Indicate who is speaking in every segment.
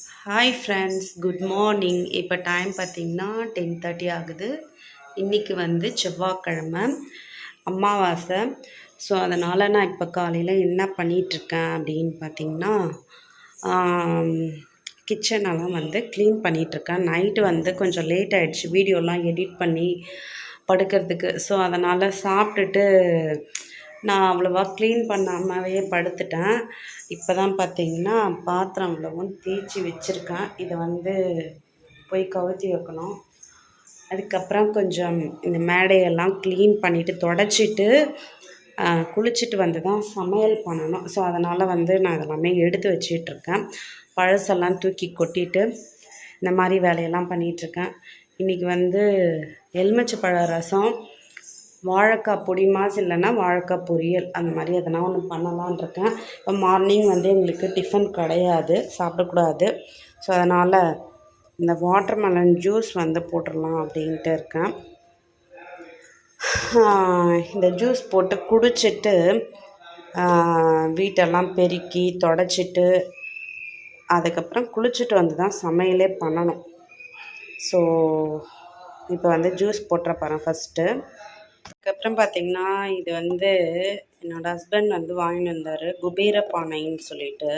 Speaker 1: Hi friends good morning இப்போ time பார்த்திங்கன்னா ten thirty ஆகுது. இன்றைக்கி வந்து செவ்வாய்க்கிழமை அமாவாசை. ஸோ அதனால் நான் இப்போ காலையில் என்ன பண்ணிகிட்ருக்கேன் அப்படின்னு பார்த்திங்கன்னா கிச்சனெல்லாம் வந்து க்ளீன் பண்ணிகிட்ருக்கேன் நைட்டு வந்து கொஞ்சம் லேட் ஆகிடுச்சு வீடியோலாம் எடிட் பண்ணி படுக்கிறதுக்கு. ஸோ அதனால் சாப்பிட்டுட்டு நான் அவ்வளோவா க்ளீன் பண்ணாமவே படுத்துட்டேன். இப்போ தான் பார்த்தீங்கன்னா பாத்திரம் அவ்வளவும் தேய்ச்சி வச்சுருக்கேன். இதை வந்து போய் கவுத்தி வைக்கணும். அதுக்கப்புறம் கொஞ்சம் இந்த மேடையெல்லாம் க்ளீன் பண்ணிவிட்டு தொடச்சிட்டு குளிச்சுட்டு வந்து தான் சமையல் பண்ணணும். ஸோ அதனால் வந்து நான் இதெல்லாமே எடுத்து வச்சிட்ருக்கேன். பழசெல்லாம் தூக்கி கொட்டிட்டு இந்த மாதிரி வேலையெல்லாம் பண்ணிகிட்ருக்கேன் இன்றைக்கி வந்து எலுமிச்சை பழ ரசம் வாழைக்காய் பொடி மாஸ் இல்லைன்னா வாழைக்காய் பொரியல் அந்த மாதிரி எதனா ஒன்று பண்ணலான் இருக்கேன். இப்போ மார்னிங் வந்து எங்களுக்கு டிஃபன் கிடையாது சாப்பிடக்கூடாது. ஸோ அதனால் இந்த வாட்டர்மெலன் ஜூஸ் வந்து போட்டுடலாம் அப்படின்ட்டு இருக்கேன். இந்த ஜூஸ் போட்டு குடிச்சிட்டு வீட்டெல்லாம் பெருக்கி தொடச்சிட்டு அதுக்கப்புறம் குளிச்சுட்டு வந்து தான் சமையலே பண்ணணும். ஸோ இப்போ வந்து ஜூஸ் போட்டுற போகிறேன் ஃபஸ்ட்டு அதுக்கப்புறம் பார்த்திங்கன்னா இது வந்து என்னோடய ஹஸ்பண்ட் வந்து வாங்கிட்டு வந்தார். குபீர பானைன்னு சொல்லிட்டு.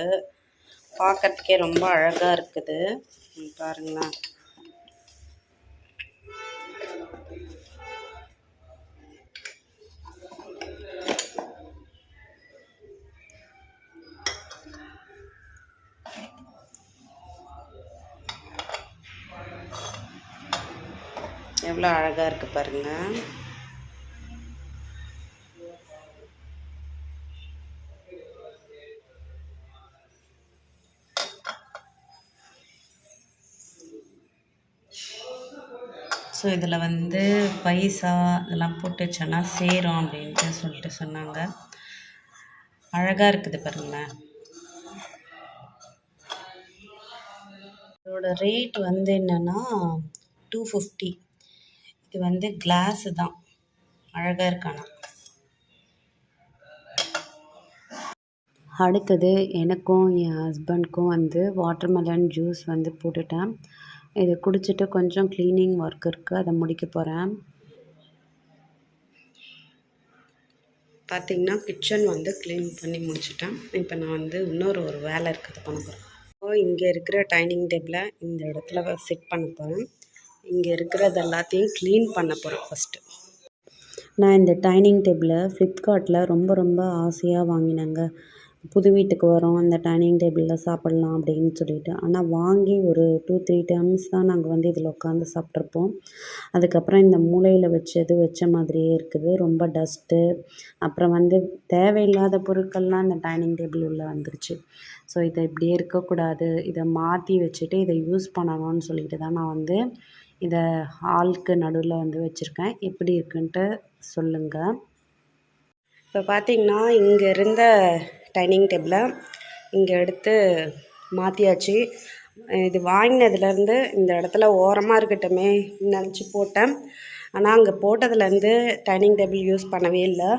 Speaker 1: பார்க்கறதுக்கே ரொம்ப அழகாக இருக்குது. பாருங்களேன். எவ்வளோ அழகாக இருக்குது பாருங்கள் ஸோ இதில் வந்து பைசா இதெல்லாம் போட்டு வச்சோன்னா சேரும் அப்படின்ட்டு சொல்லிட்டு சொன்னாங்க. அழகாக இருக்குது பாருங்களேன் இதோட ரேட் வந்து என்னென்னா டூ ஃபிஃப்டி இது வந்து கிளாஸு தான். அழகாக இருக்கானா அடுத்தது எனக்கும் என் ஹஸ்பண்ட்க்கும் வந்து வாட்டர்மெலன் ஜூஸ் வந்து போட்டுட்டேன். இதை குடிச்சிட்டு கொஞ்சம் க்ளீனிங் ஒர்க் இருக்குது அதை முடிக்க போகிறேன் பார்த்திங்கன்னா கிச்சன் வந்து க்ளீன் பண்ணி முடிச்சிட்டேன். இப்போ நான் வந்து இன்னொரு ஒரு வேலை இருக்குது பண்ண போகிறேன் இப்போ இங்கே இருக்கிற டைனிங் டேபிளை இந்த இடத்துல செட் பண்ண போகிறேன் இங்கே இருக்கிறது எல்லாத்தையும் க்ளீன் பண்ண போகிறேன் ஃபஸ்ட்டு நான் இந்த டைனிங் டேபிளை ஃப்ளிப்கார்ட்டில் ரொம்ப ரொம்ப ஆசையாக வாங்கினேங்க. புது வீட்டுக்கு வரோம் அந்த டைனிங் டேபிளில் சாப்பிட்லாம் அப்படின்னு சொல்லிட்டு. ஆனால் வாங்கி ஒரு டூ த்ரீ டைம்ஸ் தான் நாங்கள் வந்து இதில் உட்காந்து சாப்பிட்ருப்போம் அதுக்கப்புறம் இந்த மூலையில் வச்சது வச்ச மாதிரியே இருக்குது. ரொம்ப டஸ்ட்டு அப்புறம் வந்து தேவையில்லாத பொருட்கள்லாம் இந்த டைனிங் டேபிள் உள்ளே வந்துருச்சு. ஸோ இதை இப்படியே இருக்கக்கூடாது. இதை மாற்றி வச்சுட்டு இதை யூஸ் பண்ணணும்னு சொல்லிட்டு தான் நான் வந்து இதை ஹாலுக்கு நடுவில் வந்து வச்சுருக்கேன். எப்படி இருக்குன்ட்டு சொல்லுங்கள் இப்போ பார்த்திங்கன்னா இங்கே இருந்த டைனிங் டேபிளை இங்கே எடுத்து மாற்றியாச்சு இது வாங்கினதுலேருந்து இந்த இடத்துல ஓரமாக இருக்கட்டுமே நினச்சி போட்டேன். ஆனால் அங்கே போட்டதுலேருந்து டைனிங் டேபிள் யூஸ் பண்ணவே இல்லை.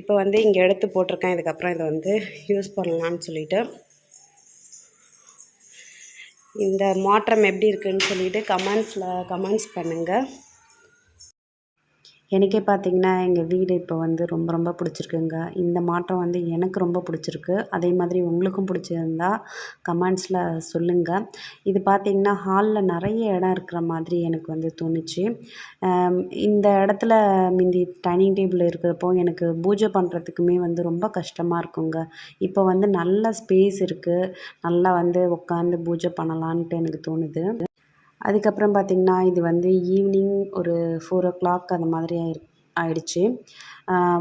Speaker 1: இப்போ வந்து இங்கே எடுத்து போட்டிருக்கேன். இதுக்கப்புறம் இதை வந்து யூஸ் பண்ணலான்னு சொல்லிட்டு. இந்த மாற்றம் எப்படி இருக்குதுன்னு சொல்லிவிட்டு கமெண்ட்ஸில் கமெண்ட்ஸ் பண்ணுங்கள் எனக்கே பார்த்திங்கன்னா எங்கள் வீடு இப்போ வந்து ரொம்ப ரொம்ப பிடிச்சிருக்குங்க. இந்த மாற்றம் வந்து எனக்கு ரொம்ப பிடிச்சிருக்கு. அதே மாதிரி உங்களுக்கும் பிடிச்சிருந்தா கமெண்ட்ஸில் சொல்லுங்கள் இது பார்த்திங்கன்னா ஹாலில் நிறைய இடம் இருக்கிற மாதிரி எனக்கு வந்து தோணுச்சு. இந்த இடத்துல முந்தி டைனிங் டேபிள் இருக்கிறப்போ எனக்கு பூஜை பண்ணுறதுக்குமே வந்து ரொம்ப கஷ்டமாக இருக்குங்க. இப்போ வந்து நல்ல ஸ்பேஸ் இருக்குது நல்லா வந்து உட்காந்து பூஜை பண்ணலான்ட்டு எனக்கு தோணுது. அதுக்கப்புறம் பார்த்திங்கன்னா இது வந்து ஈவினிங் ஒரு ஃபோர் ஓ கிளாக் அந்த மாதிரி ஆயிரு ஆயிடுச்சு.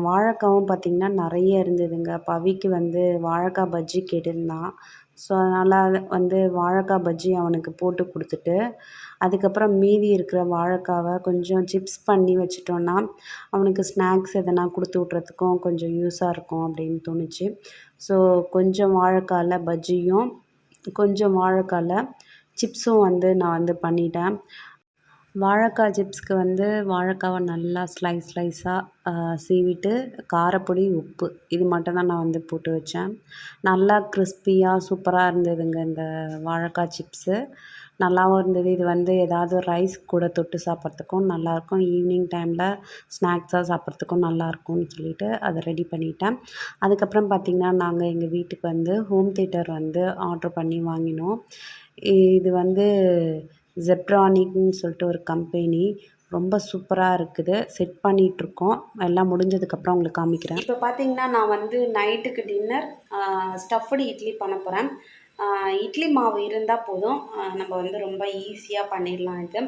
Speaker 1: வாழைக்காவும் பார்த்திங்கன்னா நிறைய இருந்ததுங்க. பவிக்கு வந்து வாழைக்காய் பஜ்ஜி கேட்டிருந்தான். ஸோ அதனால் வந்து வாழைக்காய் பஜ்ஜி அவனுக்கு போட்டு கொடுத்துட்டு அதுக்கப்புறம் மீதி இருக்கிற வாழைக்காவை கொஞ்சம் சிப்ஸ் பண்ணி வச்சிட்டோன்னா அவனுக்கு ஸ்நாக்ஸ் எதனா கொடுத்து விட்றதுக்கும் கொஞ்சம் யூஸாக இருக்கும் அப்படின்னு தோணுச்சு. ஸோ கொஞ்சம் வாழைக்காயில் பஜ்ஜியும் கொஞ்சம் வாழைக்காயில் சிப்ஸும் வந்து நான் வந்து பண்ணிட்டேன். வாழைக்காய் சிப்ஸ்க்கு வந்து வாழைக்காவை நல்லா ஸ்லைஸ் ஸ்லைஸாக சீவிட்டு காரப்பொடி உப்பு. இது மட்டும் தான் நான் வந்து போட்டு வச்சேன். நல்லா கிறிஸ்பியாக சூப்பராக இருந்ததுங்க இந்த வாழைக்காய் சிப்ஸு. நல்லாவும் இருந்தது. இது வந்து ஏதாவது ரைஸ் கூட தொட்டு சாப்பிட்றதுக்கும் நல்லாயிருக்கும். ஈவினிங் டைமில் ஸ்நாக்ஸாக சாப்பிட்றதுக்கும் நல்லாயிருக்கும்னு சொல்லிட்டு அதை ரெடி பண்ணிட்டேன். அதுக்கப்புறம் பார்த்திங்கன்னா நாங்கள் எங்கள் வீட்டுக்கு வந்து ஹோம் தேட்டர் வந்து ஆர்டர் பண்ணி வாங்கினோம். இது வந்து ஜெப்ரானிக்னு சொல்லிட்டு ஒரு கம்பெனி ரொம்ப சூப்பராக இருக்குது. செட் பண்ணிகிட்ருக்கோம் எல்லாம் முடிஞ்சதுக்கப்புறம் உங்களுக்கு காமிக்கிறேன். இப்போ பார்த்தீங்கன்னா நான் வந்து நைட்டுக்கு டின்னர் ஸ்டஃப்டு இட்லி பண்ண போகிறேன் இட்லி மாவு இருந்தால் போதும். நம்ம வந்து ரொம்ப ஈஸியாக பண்ணிடலாம் இது.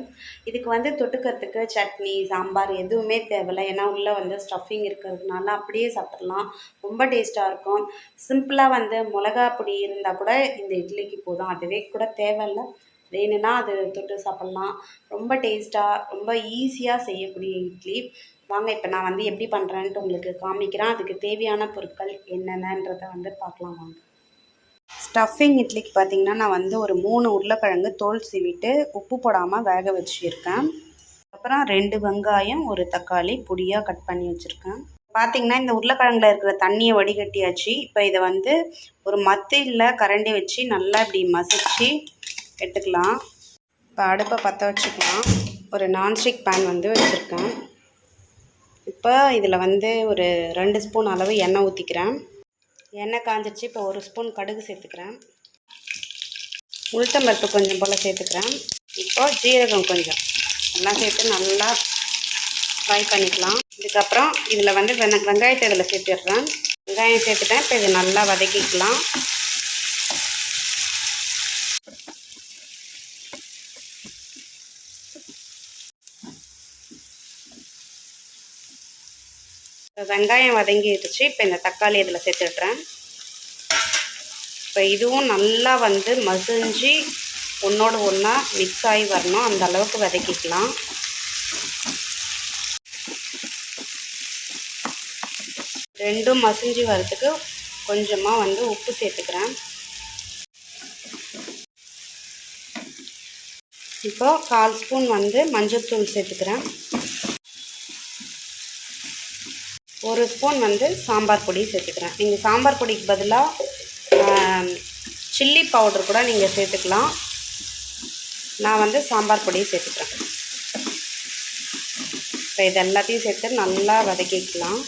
Speaker 1: இதுக்கு வந்து தொட்டுக்கிறதுக்கு சட்னி சாம்பார் எதுவுமே தேவையில்ல. ஏன்னா உள்ளே வந்து ஸ்டஃபிங் இருக்கிறதுனால அப்படியே சாப்பிட்றலாம் ரொம்ப டேஸ்ட்டாக இருக்கும். சிம்பிளாக வந்து மிளகா பொடி இருந்தால் கூட இந்த இட்லிக்கு போதும். அதுவே கூட தேவையில்லை. வேணும்னா அது தொட்டு சாப்பிட்லாம். ரொம்ப டேஸ்ட்டாக ரொம்ப ஈஸியாக செய்யக்கூடிய இட்லி. வாங்க இப்போ நான் வந்து எப்படி பண்ணுறேன்ட்டு உங்களுக்கு காமிக்கிறேன். அதுக்கு தேவையான பொருட்கள் என்னென்னன்றதை வந்து பார்க்கலாம் வாங்க. ஸ்டஃபிங் இட்லிக்கு பார்த்தீங்கன்னா நான் வந்து ஒரு மூணு உருளைக்கிழங்கு தோல் சீவிட்டு உப்பு போடாமல் வேக வச்சுருக்கேன். அப்புறம் ரெண்டு வெங்காயம் ஒரு தக்காளி பொடியாக கட் பண்ணி வச்சுருக்கேன். பார்த்திங்கன்னா இந்த உருளைக்கிழங்குல இருக்கிற தண்ணியை வடிகட்டியாச்சு. இப்போ இதை வந்து ஒரு மத்தியில் கரண்டி வச்சு நல்லா இப்படி மசிச்சு எடுத்துக்கலாம். இப்போ அடுப்பை பற்ற வச்சுக்கலாம். ஒரு நான்ஸ்டிக் பேன் வந்து வச்சுருக்கேன். இப்போ இதில் வந்து ஒரு ரெண்டு ஸ்பூன் அளவு எண்ணெய் ஊற்றிக்கிறேன் எண்ணெய் காஞ்சிருச்சு. இப்போ ஒரு ஸ்பூன் கடுகு சேர்த்துக்கிறேன். உளுத்தம்பருப்பு கொஞ்சம் போல் சேர்த்துக்கிறேன். இப்போ ஜீரகம் கொஞ்சம். எல்லாம் சேர்த்து நல்லா ஃப்ரை பண்ணிக்கலாம். இதுக்கப்புறம் இதில் வந்து வெங்காயத்தை இதில் சேர்த்துடுறேன். வெங்காயம் சேர்த்துட்டேன். இப்போ இதை நல்லா வதக்கிக்கலாம். வெங்காயம் வதங்கிடுச்சு. இப்போ இந்த தக்காளி இதில் சேர்த்துடுறேன். இப்போ இதுவும் நல்லா வந்து மசிஞ்சு ஒன்றோடு ஒன்றா மிக்ஸ் ஆகி வரணும். அந்த அளவுக்கு வதக்கிக்கலாம். ரெண்டும் மசிஞ்சு வரத்துக்கு கொஞ்சமாக வந்து உப்பு சேர்த்துக்கிறேன். இப்போ கால் ஸ்பூன் வந்து மஞ்சள் தூள் சேர்த்துக்கிறேன். ஒரு ஸ்பூன் வந்து சாம்பார் பொடி சேர்த்துக்கிறேன். நீங்கள் சாம்பார் பொடிக்கு பதிலாக சில்லி பவுடர் கூட நீங்கள் சேர்த்துக்கலாம். நான் வந்து சாம்பார் பொடியை சேர்த்துக்கிறேன். இப்போ இது எல்லாத்தையும் சேர்த்து நல்லா வதக்கிக்கலாம்.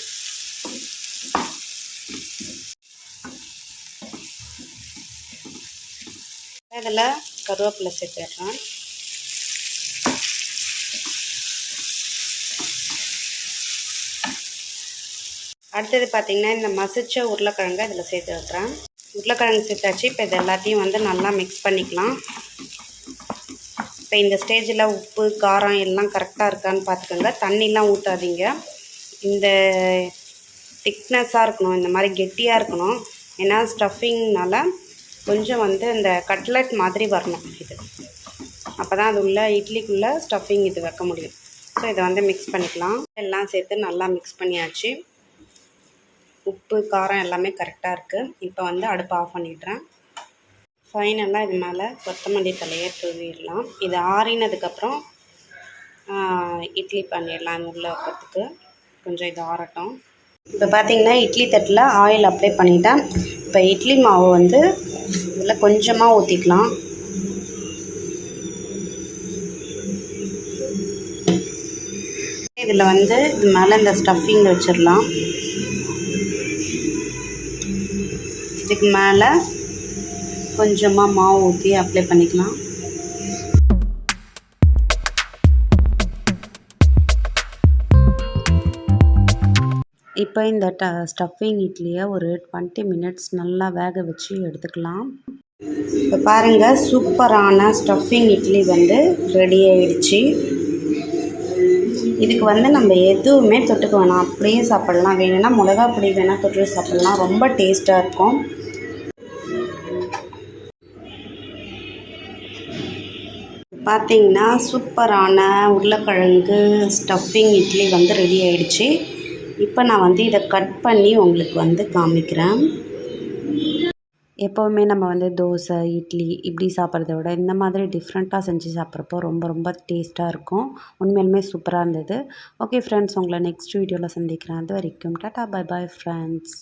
Speaker 1: இதில் கருவேப்பிலை சேர்த்துட்றேன் அடுத்தது பார்த்திங்கன்னா இந்த மசிச்ச உருளைக்கிழங்கு இதில் சேர்த்து வைக்கிறேன். உருளைக்கிழங்கு சேர்த்தாச்சு. இப்போ இது எல்லாத்தையும் வந்து நல்லா மிக்ஸ் பண்ணிக்கலாம். இப்போ இந்த ஸ்டேஜில் உப்பு காரம் எல்லாம் கரெக்டாக இருக்கான்னு பார்த்துக்கோங்க. தண்ணிலாம் ஊற்றாதீங்க இந்த திக்னஸாக இருக்கணும். இந்த மாதிரி கெட்டியாக இருக்கணும். ஏன்னா ஸ்டஃபிங்னால கொஞ்சம் வந்து இந்த கட்லட் மாதிரி வரணும் இது. அப்போ தான் அது உள்ள இட்லிக்குள்ளே ஸ்டஃபிங் இது வைக்க முடியும். ஸோ இதை வந்து மிக்ஸ் பண்ணிக்கலாம். எல்லாம் சேர்த்து நல்லா மிக்ஸ் பண்ணியாச்சு. உப்பு காரம் எல்லாமே கரெக்டாக இருக்குது இப்போ வந்து அடுப்பு ஆஃப் பண்ணிடுறேன். ஃபைனலாக இது மேலே கொத்தமல்லி தலையை தூவிடலாம். இது ஆறினதுக்கப்புறம் இட்லி பண்ணிடலாம் உள்ள வைக்கிறதுக்கு கொஞ்சம் இது ஆறட்டும். இப்போ பார்த்திங்கன்னா இட்லி தட்டில் ஆயில் அப்ளை பண்ணிட்டேன். இப்போ இட்லி மாவு வந்து இதில் கொஞ்சமாக ஊற்றிக்கலாம் இதில் வந்து இது மேலே இந்த ஸ்டஃபிங் வச்சிடலாம். இதுக்கு மேலே கொஞ்சமாக மாவு ஊற்றி அப்ளை பண்ணிக்கலாம். இப்போ இந்த ட ஸ்டஃபிங் இட்லியை ஒரு டுவெண்ட்டி மினிட்ஸ் நல்லா வேக வச்சு எடுத்துக்கலாம். இப்போ பாருங்கள் சூப்பரான ஸ்டஃபிங் இட்லி வந்து ரெடி ஆயிடுச்சு. இதுக்கு வந்து நம்ம எதுவுமே தொட்டுக்க வேணாம். அப்படியே சாப்பிட்லாம். வேணும்னா மிளகா பொடி வேணால் தொட்டு சாப்பிட்லாம். ரொம்ப டேஸ்ட்டாக இருக்கும். பார்த்தீங்கன்னா சூப்பரான உருளைக்கிழங்கு ஸ்டஃபிங் இட்லி வந்து ரெடி ஆயிடுச்சு. இப்போ நான் வந்து இதை கட் பண்ணி உங்களுக்கு வந்து காமிக்கிறேன். எப்போவுமே நம்ம வந்து தோசை இட்லி இப்படி சாப்பிட்றத விட இந்த மாதிரி டிஃப்ரெண்ட்டாக செஞ்சு சாப்பிட்றப்போ ரொம்ப ரொம்ப டேஸ்ட்டாக இருக்கும். உண்மையிலுமே சூப்பராக இருந்தது. ஓகே ஃப்ரெண்ட்ஸ் உங்களை நெக்ஸ்ட் வீடியோவில் சந்திக்கிறேன். அது வரைக்கும் டாட்டா பை பாய் ஃப்ரெண்ட்ஸ்